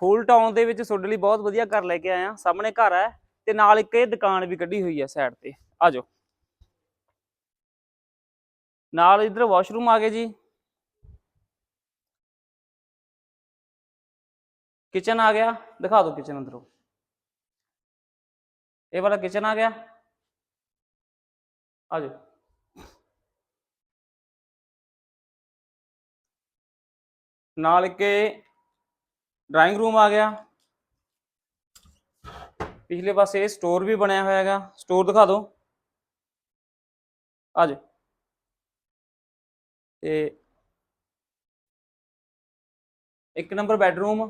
ਫੂਲ town ਦੇ ਵਿੱਚ ਤੁਹਾਡੇ ਲਈ ਬਹੁਤ ਵਧੀਆ ਘਰ ਲੈ ਕੇ ਆਇਆ। ਸਾਹਮਣੇ ਘਰ ਹੈ ਤੇ ਨਾਲ ਇੱਕ ਇਹ ਦੁਕਾਨ ਵੀ ਕੱਢੀ ਹੋਈ ਹੈ ਸਾਈਡ ਤੇ। ਆ ਜਾਓ। ਨਾਲ ਇਧਰ ਵਾਸ਼ਰੂਮ ਆ ਗਏ ਜੀ। ਕਿਚਨ ਆ ਗਿਆ। ਦਿਖਾ ਦਿਓ ਕਿਚਨ ਅੰਦਰੋਂ। ਇਹ ਵਾਲਾ ਕਿਚਨ ਆ ਗਿਆ। ਆ ਜਾਓ। ਨਾਲ ਇੱਕ ਡਰਾਇੰਗ ਰੂਮ ਆ ਗਿਆ। ਪਿਛਲੇ ਪਾਸੇ ਸਟੋਰ ਵੀ ਬਣਿਆ ਹੋਇਆ ਹੈਗਾ। ਸਟੋਰ ਦਿਖਾ ਦਿਓ। ਆ ਜਾਓ। ਤੇ ਇੱਕ ਨੰਬਰ ਬੈਡਰੂਮ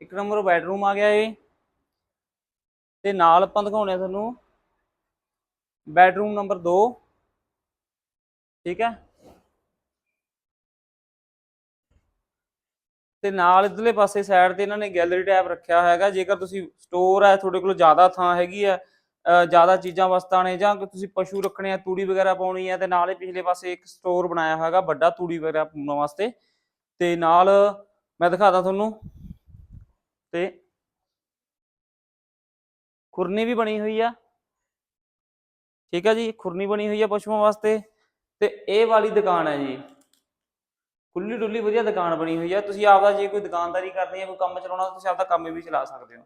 ਇੱਕ ਨੰਬਰ ਬੈਡਰੂਮ ਆ ਗਿਆ ਇਹ। ਤੇ ਨਾਲ ਆਪਾਂ ਦਿਖਾਉਣੇ ਆ ਤੁਹਾਨੂੰ। ਬੈਡਰੂਮ ਨੰਬਰ 2 ਠੀਕ ਹੈ। ਤੇ ਨਾਲ ਇਧਰਲੇ ਪਾਸੇ ਸਾਈਡ ਤੇ ਇਹਨਾਂ ਨੇ ਗੈਲਰੀ ਟੈਬ ਰੱਖਿਆ ਹੈਗਾ, ਜੇਕਰ ਤੁਸੀਂ ਸਟੋਰ ਹੈ, ਤੁਹਾਡੇ ਕੋਲ ਜ਼ਿਆਦਾ ਥਾਂ ਹੈਗੀ ਹੈ ਜ਼ਿਆਦਾ ਚੀਜ਼ਾਂ ਵਸਤਾਂ ਨੇ ਜਾਂ ਤੁਸੀਂ ਪਸ਼ੂ ਰੱਖਣੇ ਆ, ਤੂੜੀ ਵਗੈਰਾ ਪਾਉਣੀ ਹੈ ਤੇ ਨਾਲ ਹੀ ਪਿਛਲੇ ਪਾਸੇ ਇੱਕ ਸਟੋਰ ਬਣਾਇਆ ਹੈਗਾ, ਵੱਡਾ ਤੂੜੀ ਵਗੈਰਾ ਪਾਉਣ ਵਾਸਤੇ। ਤੇ ਨਾਲ ਮੈਂ ਦਿਖਾਦਾ ਤੁਹਾਨੂੰ, ਤੇ ਖੁਰਨੀ ਵੀ ਬਣੀ ਹੋਈ ਆ। ਠੀਕ ਹੈ ਜੀ, ਖੁਰਨੀ ਬਣੀ ਹੋਈ ਆ ਪਸ਼ੂਆਂ ਵਾਸਤੇ। ਤੇ ਇਹ ਵਾਲੀ ਦੁਕਾਨ ਹੈ ਜੀ। ਖੁੱਲੀ ਡੁੱਲੀ ਵਧੀਆ ਦੁਕਾਨ ਬਣੀ ਹੋਈ ਆ। ਤੁਸੀਂ ਆਪਦਾ ਜੇ ਕੋਈ ਦੁਕਾਨਦਾਰੀ ਕਰਨੀ ਹੈ, ਕੋਈ ਕੰਮ ਚਲਾਉਣਾ, ਤੁਸੀਂ ਆਪਦਾ ਕੰਮ ਵੀ ਚਲਾ ਸਕਦੇ ਹੋ।